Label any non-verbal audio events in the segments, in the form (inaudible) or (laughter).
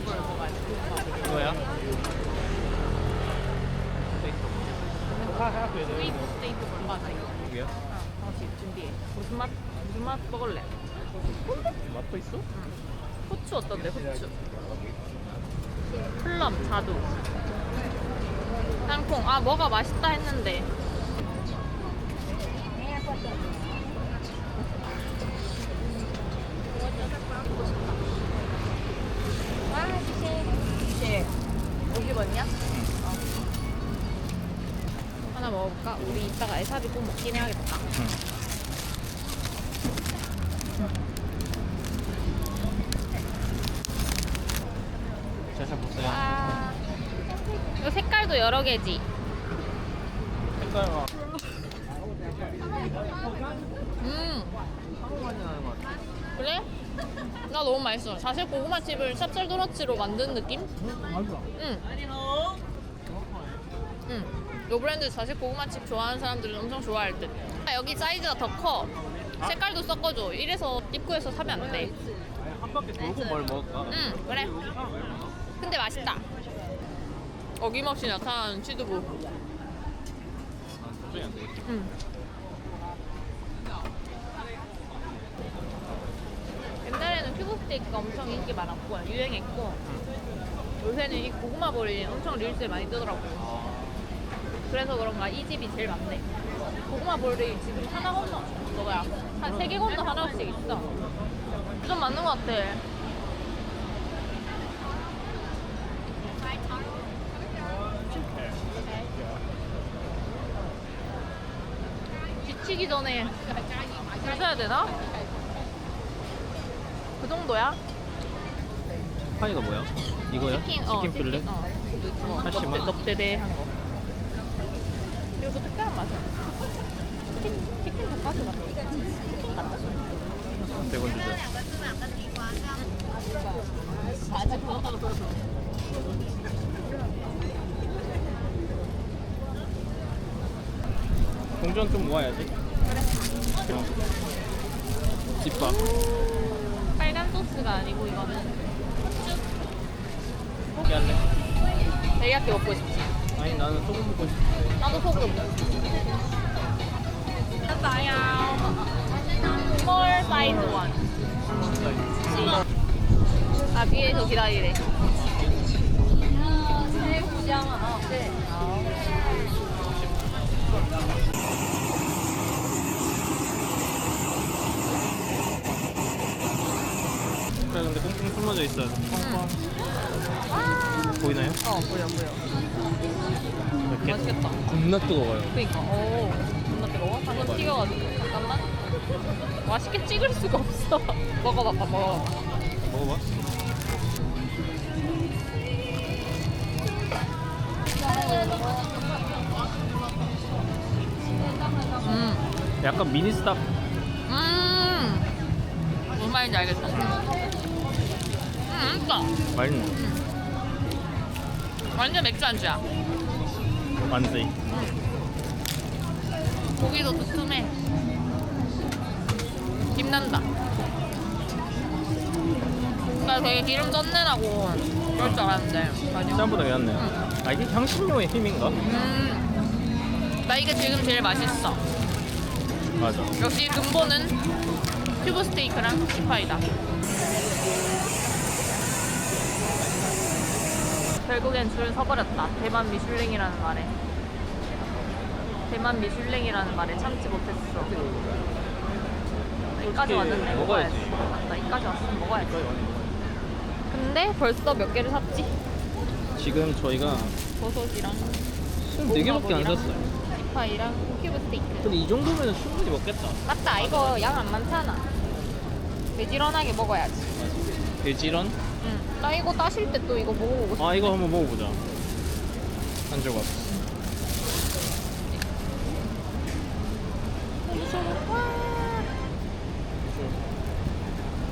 엄마가 뭘 먹어야 돼? 이거야? 스윗 스테이크 볼 맞아 이거 이게요? 어, 다시 준비해 무슨 맛? 무슨 맛 먹을래? 맛도 있어? 후추 어떤데 후추 플럼 자두 땅콩 아 뭐가 맛있다 했는데 꼭 먹긴 해야겠다 잘 보세요 와 이거 색깔도 여러 개지 색깔만 음 그래? 나 너무 맛있어. 사실 고구마칩을 찹쌀 도너츠로 만든 느낌? 응. 응. 요 브랜드 사실 고구마칩 좋아하는 사람들은 엄청 좋아할 듯. 아, 여기 사이즈가 더 커. 색깔도 섞어줘. 이래서 입구에서 사면 안 돼. 한 바퀴 돌고 뭘 먹을까? 응, 그래. 근데 맛있다. 어김없이 나타나는 도저히 안 되겠지 응. 옛날에는 큐브 스테이크가 엄청 인기 많았고 유행했고 요새는 이 고구마 볼이 엄청 릴스에 많이 뜨더라고 요. 그래서 그런가 이 집이 제일 많네. 고구마 볼이 지금 하나 건너 뭐야 한 세 개 건너 하나씩 있어. 좀 맞는 것 같아. 지치기 전에 줄 서야 되나? 그 정도야? 파이가 뭐야? 이거야? 치킨, 어, 치킨 필레? 어. 뭐, 80만? 넉대- 넉대대한 거. 그리고 또 특별한 맛이야. 치킨, 치킨 닭가슴 같아. 치킨 같다. 100원 주자 동전 좀 모아야지 어. 집밥 빨간 소스가 아니고 이거는 포기할래? 데리야끼 먹고 싶지. 아니 나는 소금 먹고 싶은데 나도 소금. 나야. 스몰 사이즈 원. 아 위에서 기다리래. 네. 그래 근데 꽁꽁 숨어져 있어요. 아. 보이나요? 어 보여 보여. 이렇게 맛있겠다. 겁나 뜨거워요. 그니까. 오 존나 뜨거워? 방금 튀겨가지고. 잠깐만. 맛있게 찍을 수가 없어. (laughs) 먹어봐봐 먹어봐. 먹어봐. 음, 약간 미니 스탑. 음. 무슨 말인지 알겠다. 음 맛있다 맛있네. 완전 맥주 안주야. 완전 고기도 두툼해. 김난다. 나 되게 기름 쩐내나고 그럴 줄 알았는데. 짠보다 괜찮네요. 아 이게 향신료의 힘인가? 음, 나 이게 지금 제일 맛있어. 맞아. 역시 근본은 큐브 스테이크랑 치파이다. 결국엔 줄 서버렸다. 대만 미슐랭이라는 말에. 대만 미슐랭이라는 말에 참지 못했어. 여기까지 왔는데 먹어야지. 맞다. 여기까지 왔으면 먹어야지. 근데 벌써 몇 개를 샀지? 지금 저희가 버섯이랑 24개밖에 안 샀어요 치파이랑 큐브 스테이크. 근데 이 정도면 충분히 먹겠다 맞다. 이거 양 안 많잖아. 배지런하게 먹어야지. 돼지런? 응. 나 이거 따실 때 또 이거 먹어보고 싶어. 아 이거 한번 먹어보자. 한 조각.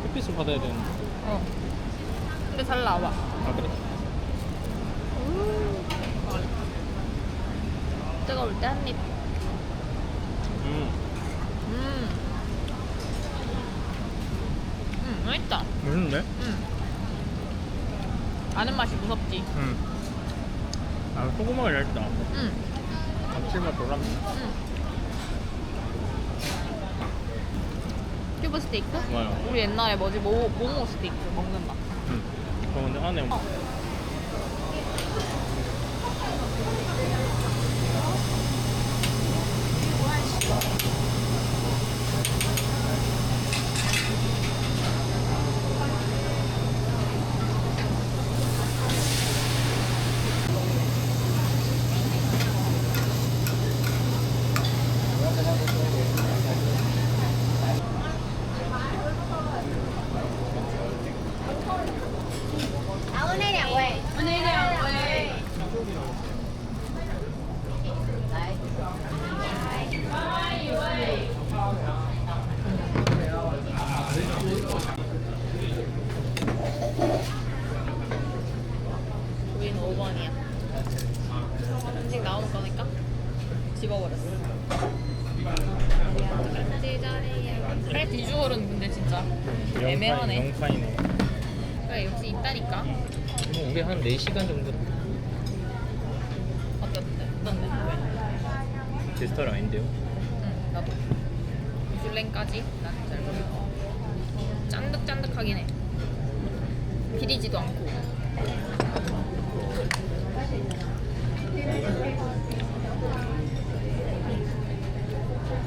햇빛을 받아야 되는데. 어. 근데 잘 나와. 아 그래? 뜨거울 때 한 입. 음. 음. 음, 맛있다. 맛있는데? 음. 아는 맛이 무섭지. 음. 아 소금을 얇다. 음. 감칠맛 돌았네. 음. 큐브 스테이크? 좋아요. 우리 옛날에 뭐지 모, 모모 스테이크 먹는 맛. 음. 저 근데 안에 뭐 어. 우리는 5번이야. 음식 나오는 거니까 집어버렸어. 그래 비주얼은 근데 진짜 애매하네. 영판이네. 그래 역시 있다니까. 뭐 우리 한 4시간 정도 어떤데? 어떤데? 왜? 제 스타일 아닌데요? 응 나도. 미슐랭까지 난잘 모르고. 짠득짠득하긴 해. 비리지도 않고.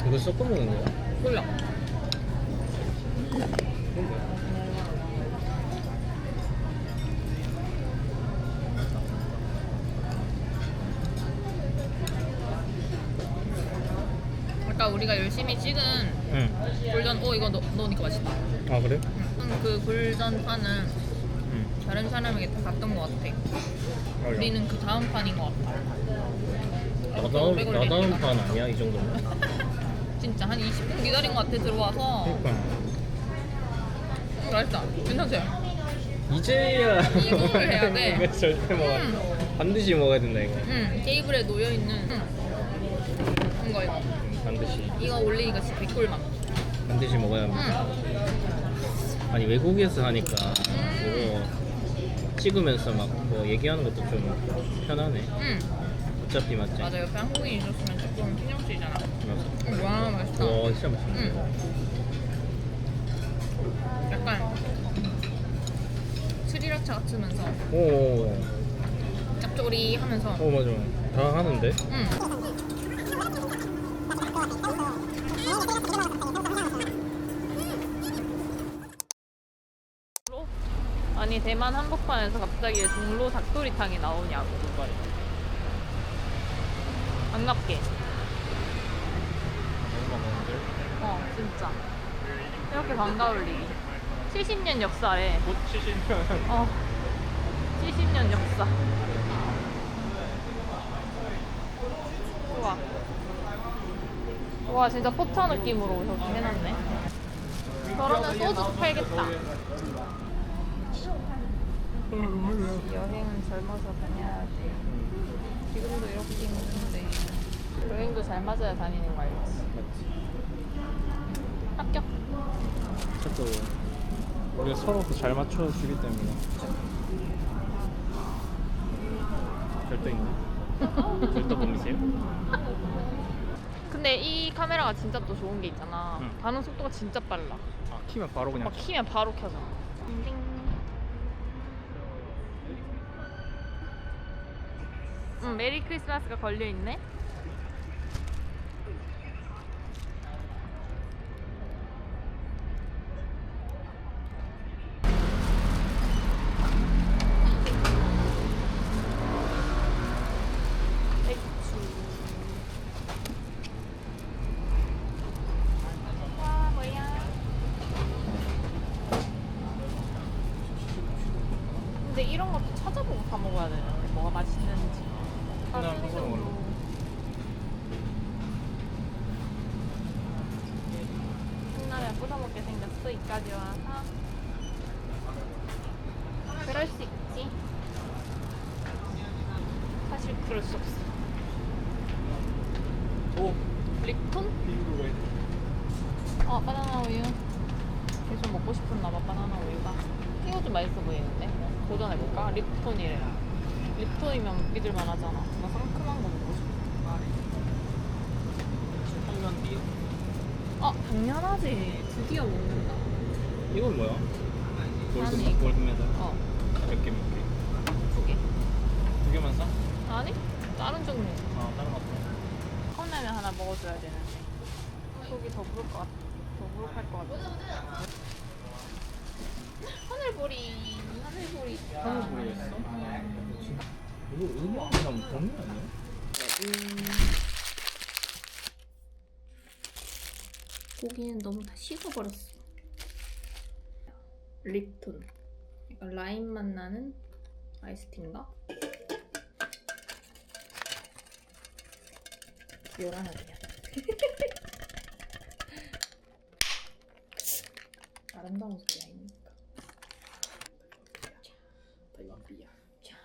이거 섞어 먹는 거야? 몰라. 우리가 열심히 찍은 응. 굴전, 어 이거 넣, 넣으니까 맛있다. 아 그래? 응, 그 굴전 판은 응. 다른 사람에게 다 갔던 것 같아. 우리는 그 다음 판인 것 같아. 나다운 오래 나다운 걸리니까. 판 아니야 이 정도면? (laughs) 진짜 한 20분 기다린 것 같아 들어와서. 그러니까 음, 맛있다. 괜찮죠? 이제야 이거를 해야 돼. (laughs) 절대 먹어. 음. 반드시 먹어야 된다 이거. 응, 테이블에 놓여 있는 이거. 반드시 이거 올리니까 진짜 개꿀맛. 반드시 먹어야 합니다. 응. 아니 외국에서 하니까 그거 찍으면서 막 뭐 얘기하는 것도 좀 편하네. 응. 어차피 맞지? 맞아 옆에 한국인 있었으면 조금 신경 쓰이잖아. 맞아. 응, 와 맛있다. 와 진짜 맛있네. 응. 약간 스리라차 같으면서 오, 짭조리 하면서. 어 맞아. 다 하는데? 응. 아니 대만 한복판에서 갑자기 왜 종로 닭도리탕이 나오냐고. 반갑게. 어 진짜. 이렇게 반가울 일이 70년 역사래 곧 70년. 어. 70년 역사. 좋아. 와 진짜 포차 느낌으로 저기 해놨네. 저러면 소주 팔겠다 여행은 젊어서 다녀야 돼 지금도 이렇게 있는데 여행도 잘 맞아야 다니는 거 알지 합격 자꾸 우리가 서로 잘 맞춰주기 때문에. 별도 있네. 별도 보이세요? 근데 이 카메라가 진짜 또 좋은 게 있잖아 응. 반응 속도가 진짜 빨라 아 키면 바로 그냥. 막 키면 바로 켜져. 띵. 응, 메리 크리스마스가 걸려 있네. 맥주. 와, 뭐야? 근데 이런 것도 찾아보고 사 먹어야 되는데 뭐가 맛있는지. 그냥 다른 그거 정도. 먹어. 한날에 뜯어먹게 이까지 와서. 그럴 수 있지. 사실 그럴 수 없어. 오 립톤? 어 바나나 우유. 계속 먹고 싶었나 봐 바나나 우유가. 이거 좀 맛있어 보이는데. 도전해볼까? 립톤이래. 립톤이면 믿을만 하잖아. 나 상큼한 거 먹고 싶어. 띠어 당연하지. 드디어 먹는다. 이건 뭐야? 골드 아니, 이거. 골드 메달 어 몇개 몇 개? 두 개. 두 개만 사? 아니 다른 종류. 아 다른 거 없어. 컵라면 하나 먹어줘야 되는데 속이 더 부를 것 같아 더 부룩할 것 같아 하늘보리 하늘보리 하늘 모르겠어. 이거 음악이랑 동의 아니야? 고기는 너무 다 식어버렸어 립톤 약간 라임 맛 나는 아이스티인가? 요란하게 (laughs) 아름다운 소리 아닙니까? 타이완 비야. 자.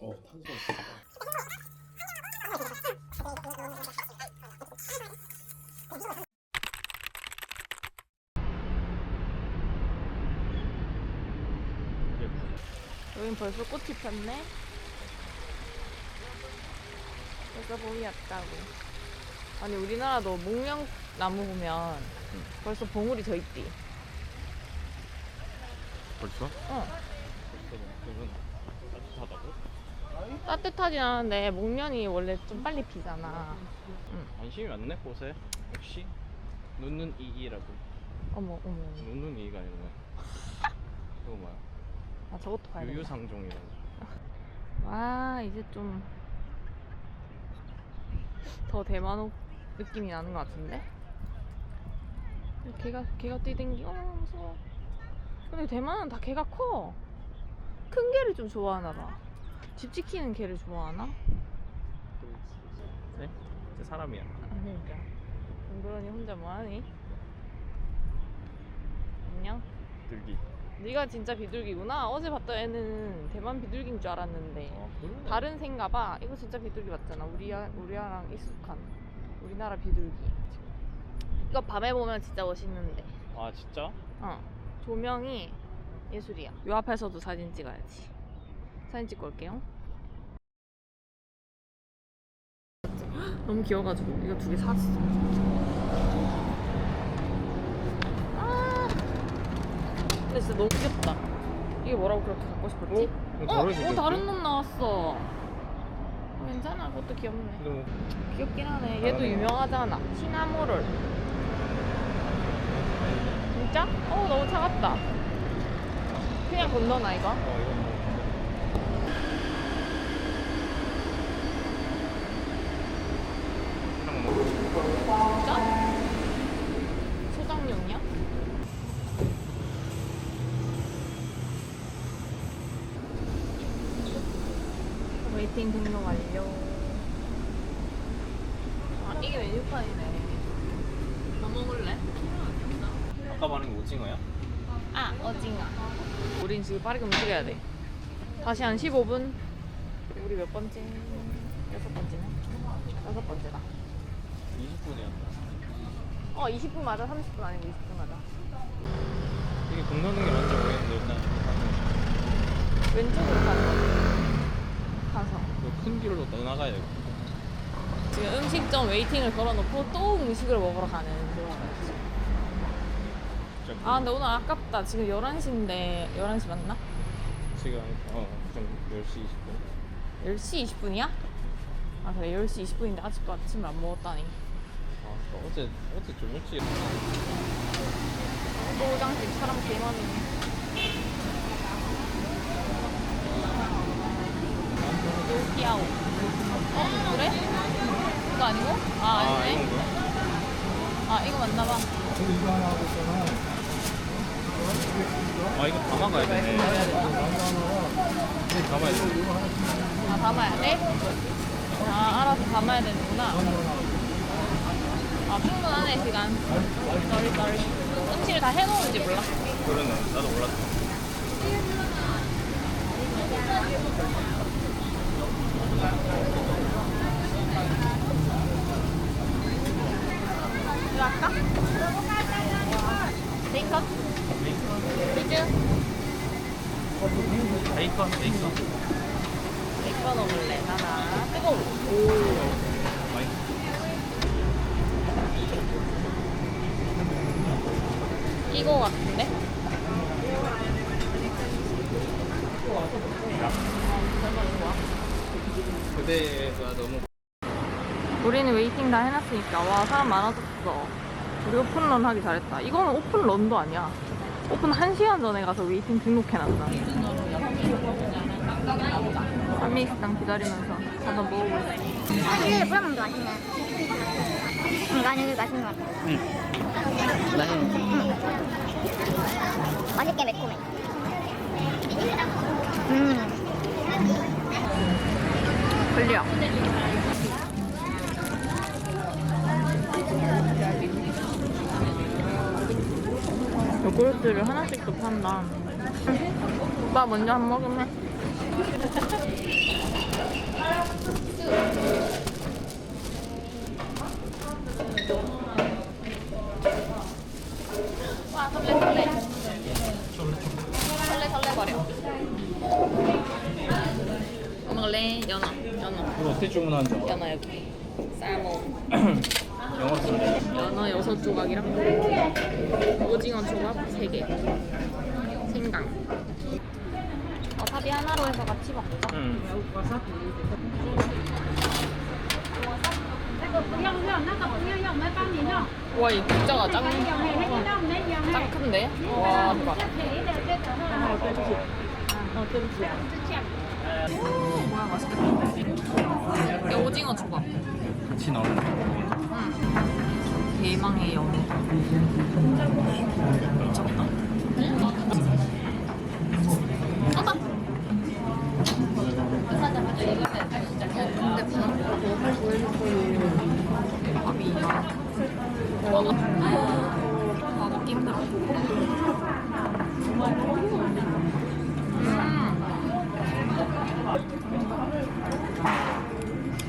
어 있어. 여긴 벌써 꽃이 폈네. 벌써 봄이 왔다고. 아니 우리나라도 목련 나무 보면 벌써 봉우리 져 있디. 벌써? 어. 그건 따뜻하다고? 따뜻하진 않은데 목련이 원래 좀 빨리 피잖아. 응. 관심이 많네 꽃에. 역시 눈눈 이이라고. 어머 어머. 눈눈 이이가 아니라 이거 뭐야? 아 저것도 봐야 돼. 유유상종이라고. 와 이제 좀 더 대만호 느낌이 나는 것 같은데? 개가 개가 뛰댕기 어 무서워. 근데 대만은 다 개가 커. 큰 개를 좀 좋아하나 봐. 집 지키는 개를 좋아하나? 네? 제 사람이야. 아 그러니까. 그러니 혼자 뭐하니? 안녕. 들기. 네가 진짜 비둘기구나. 어제 봤던 애는 대만 비둘기인 줄 알았는데. 아? 다른 새인가 봐. 이거 진짜 비둘기 맞잖아. 우리야, 우리랑 익숙한. 우리나라 비둘기. 이거 밤에 보면 진짜 멋있는데. 아 진짜? 어. 조명이 예술이야. 요 앞에서도 사진 찍어야지. 사진 찍고 올게요. (gasps) 너무 귀여워가지고 이거 두 개 샀어. 아. 근데 진짜 너무 귀엽다. 이게 뭐라고 그렇게 갖고 싶었지? 이거 어, 다른 어 색이었지? 다른 놈 나왔어. 어, 괜찮아, 그것도 귀엽네. 근데 뭐 귀엽긴 하네. 얘도 다르네. 유명하잖아. 시나모롤. 진짜? 어, 너무 차갑다. 그냥 건너나 이거? 어, 이건 뭐짜? 소장용이야? 웨이팅 등록 완료. 아, 이게 메뉴판이네. 뭐 먹을래? 아까 말한 게 오징어야? 아, 어징어. 우린 지금 빠르게 움직여야 돼. 다시 한 15분. 우리 몇 번째? 여섯 번째네? 여섯 번째다. 20분이었나? 어, 20분 맞아? 30분 아니고 20분 맞아. 이게 건너는 게 맞는지 모르겠는데 일단 왼쪽으로 가는 거 가서. 큰 길로 떠나가야 돼. 지금 음식점 웨이팅을 걸어놓고 또 음식을 먹으러 가는 그런 거지. 진짜 아, 근데 오늘 아깝다. 지금 11시인데, 11시 맞나? 지금 어좀 10시 20분. 10시 20분이야? 아, 그래. 10시 20분인데 아직도 아침을 안 먹었다니. 아 어제 어제 좀 일찍 소장식 사람 개 많네. 요키아오. 어, 그래? 이거 아니고? 아, 아 아니네. 이건? 아, 이거 맞나 봐. 이거 하나 하고 있잖아. 아 이거 담아가야 되네. 담아야 돼. 아 담아야 돼? 아 알아서 담아야 되는구나 아 충분하네 시간 쏘리 쏘리 음식을 다 해놓은지 몰라 그러네. 나도 몰랐어. 할까? 베이컨? 치즈? 베이컨, 베이컨. 베이컨 먹을래 하나 뜨거워 맛있어. 이거 같은데? 그대가 너무 우리는 웨이팅 다 해놨으니까 와 사람 많아졌어. 우리 오픈런 하기 잘했다. 이거는 오픈런도 아니야. 오픈 1시간 전에 가서 웨이팅 등록해놨다. 한미식당 기다리면서 한번 아, 이게 브라운도 맛있네. 응, 난 이게 맛있는 것 같아. 맛있게 매콤해. 음, 클리어 요구르트를 하나씩 더 판다. 오빠 먼저 한 모금해 와 설레 설레 설레 설레 버려 뭐 먹을래? 연어 연 어 어떻게 주문하는지 알아? 연어 여기 살몬 (clears throat) 영어 쓰는데. 연어 여섯 조각이랑 오징어 조각 세 개. 생강. 와사비 하나로 해서 같이 먹자. 응. 와, 이 국자가 짱, 짱 큰데? 와, 대박. 뭐야, 맛있겠다. 이 오징어 조각. 같이 거. 응. 대망의 연어. 미쳤다. 어다. 근데 밥이야. 아, 먹기 힘들어. 음.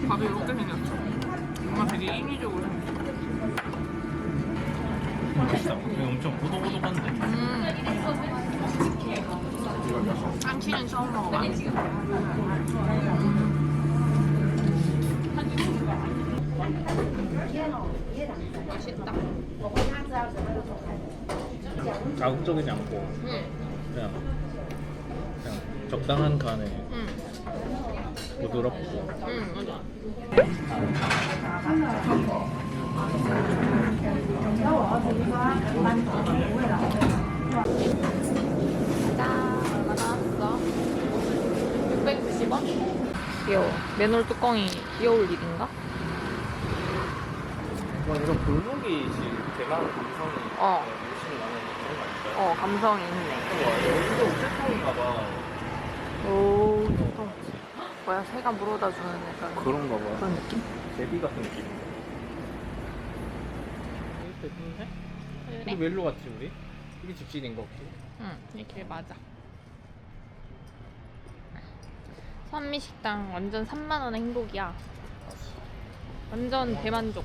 밥이 이렇게 생겼어. 정말 되게 인위적으로 생겼어. 맛있다. 이거 엄청 고독고독한데. 음. 참치는 처음 먹어봐. 맛있다. 자극적이지 않고 응, 그냥, 그냥 적당한 간에 응, 부드럽고 응, 맞아. 짠, 나왔어. 690원? 귀여워. 맨홀 뚜껑이 귀여울 일인가? 와 이런 골목이 지금 대만 감성이 어. 훨씬 나는 그런 거 아닐까요? 어, 감성이 있네. 와 여기도 우체통인가 봐 오, 뚜껑. 뭐야, 새가 물어다 주는 약간 그런가 봐 그런 느낌? 제비 같은 느낌 이거 예쁜데? 우리 왜 일로 갔지 우리? 이게 집신인 거 같고 응, 이 길 맞아. 선미식당 완전 3만원의 행복이야. 완전 대만족.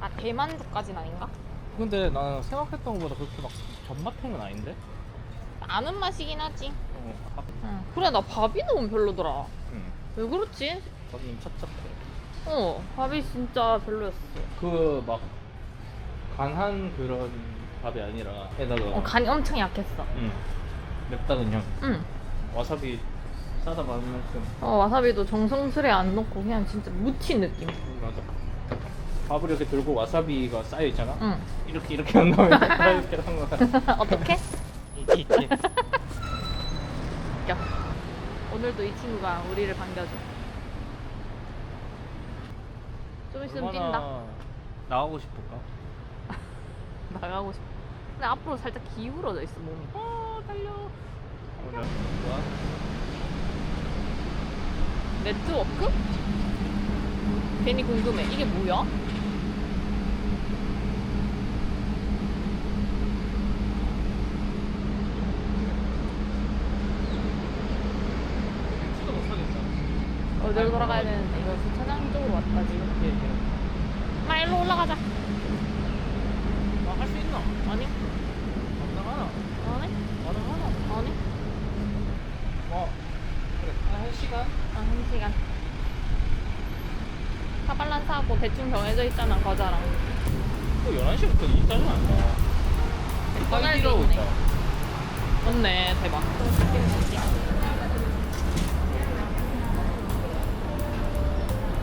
아, 대만족까진 아닌가? 근데 나는 생각했던 것보다 그렇게 막 전마탱은 아닌데? 아는 맛이긴 하지. 어, 아, 응. 그래, 나 밥이 너무 별로더라. 응. 왜 그렇지? 저는 찹찹해 어, 밥이 진짜 별로였어. 그막 간한 그런 밥이 아니라 게다가 어, 간이 엄청 약했어. 응. 맵다 그냥 응. 와사비 싸다 만큼 어, 와사비도 정성스레 안 넣고 그냥 진짜 묻힌 느낌. 맞아 밥을 이렇게 들고 와사비가 쌓여 있잖아 응. 이렇게 이렇게 한 다음에 (laughs) 이렇게 한 거야 (laughs) 어떻게? 이렇게 웃겨. 오늘도 이 친구가 우리를 반겨줘. 좀 있으면 뛴다. 나가고 싶을까? (laughs) 나가고 싶어. 근데 앞으로 살짝 기울어져 있어 몸이. 어 달려. 뭐야? 네트워크? 괜히 궁금해. 이게 뭐야? 어디로 돌아가야 되는데 이거 주차장 쪽으로 왔다 지금. 예, 예. 마 일로 올라가자. 아, 할 수 있나? 아니? 가능하나? 아니? 가능하나? 아니? 어. 그래, 한 시간? 아, 한 시간. 카발란스 하고 대충 정해져 있잖아, 거자랑. 또 11시부터 일자는 안 가. 떠날 게 이러고 있네. 있다. 맞네, 대박.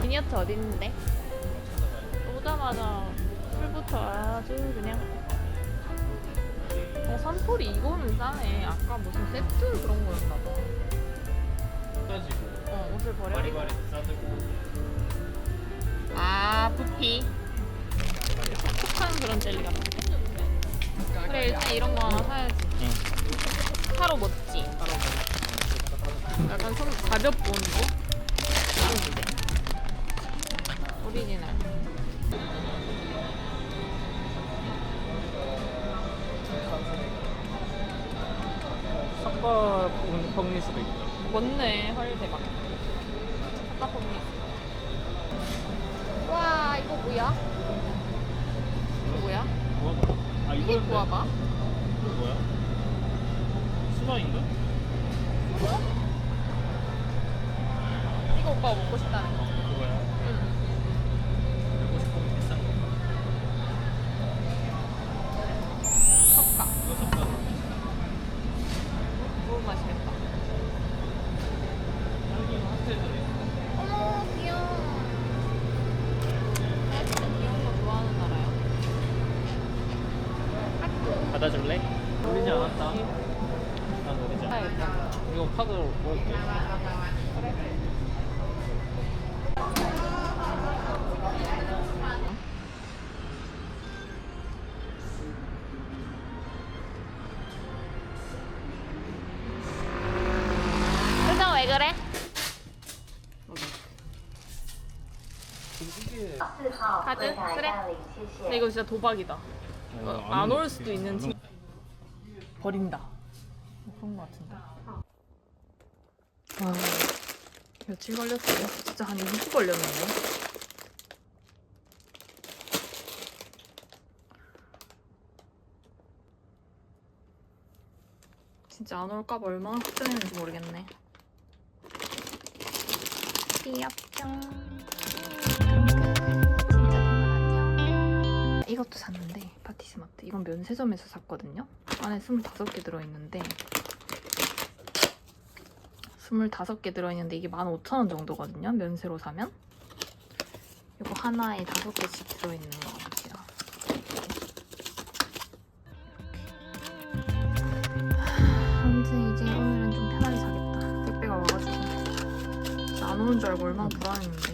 미니어처 어디 있는데? 오자마자 술부터 아주 그냥. 어, 산토리 이거는 싸네. 아까 무슨 세트 그런 거였나봐. 가지고 어, 옷을 버려. 바리바리 싸들고 아, 부피. 촉촉한 그런 젤리 같은데? 그래, 일단 이런 거 하나 사야지. 응. 하루 멋지. 약간 손 가볍 보이고. 좋은데. 오리지널. 삭바 펑일 수도 있다. 맞네, 헐 대박. 삭가pom니. 와, 이거 뭐야? 이거 뭐야? 구워봐. 아 이거였네. 구워봐? 이거 뭐야? 수박인가? 이거 오빠가 먹고 싶다는 거. 그거야. 응. 먹고 싶으면 비싼 거. 섞까. 이거 삭바. 너무 맛있겠다. 여기 핫테일 들어있어. 어머, 귀여워. 나 진짜 귀여운 거 좋아하는 나라야. 받아줄래? 놀리지 않았다. 난 놀리지 않았다. 이거 카드로 볼게. 표정 왜 그래? 카드? 그래. 근데 이거 진짜 도박이다. 어, 안올 수도 있는 친 버린다. 뭐 그런 거 같은데. 와, 며칠 걸렸어요? 진짜 한 2주 걸렸네요. 진짜 안 올까 봐 얼마나 걱정했는지 모르겠네. 귀엽죠? 이것도 샀는데 파티스마트. 이건 면세점에서 샀거든요. 안에 25개 들어있는데 25개 들어있는데 이게 15,000원 정도거든요. 면세로 사면. 이거 하나에 5개씩 들어있는 거 같아요 아무튼 이제 오늘은 좀 편하게 자겠다. 택배가 와가지고. 안 오는 줄 알고 얼마나 불안했는데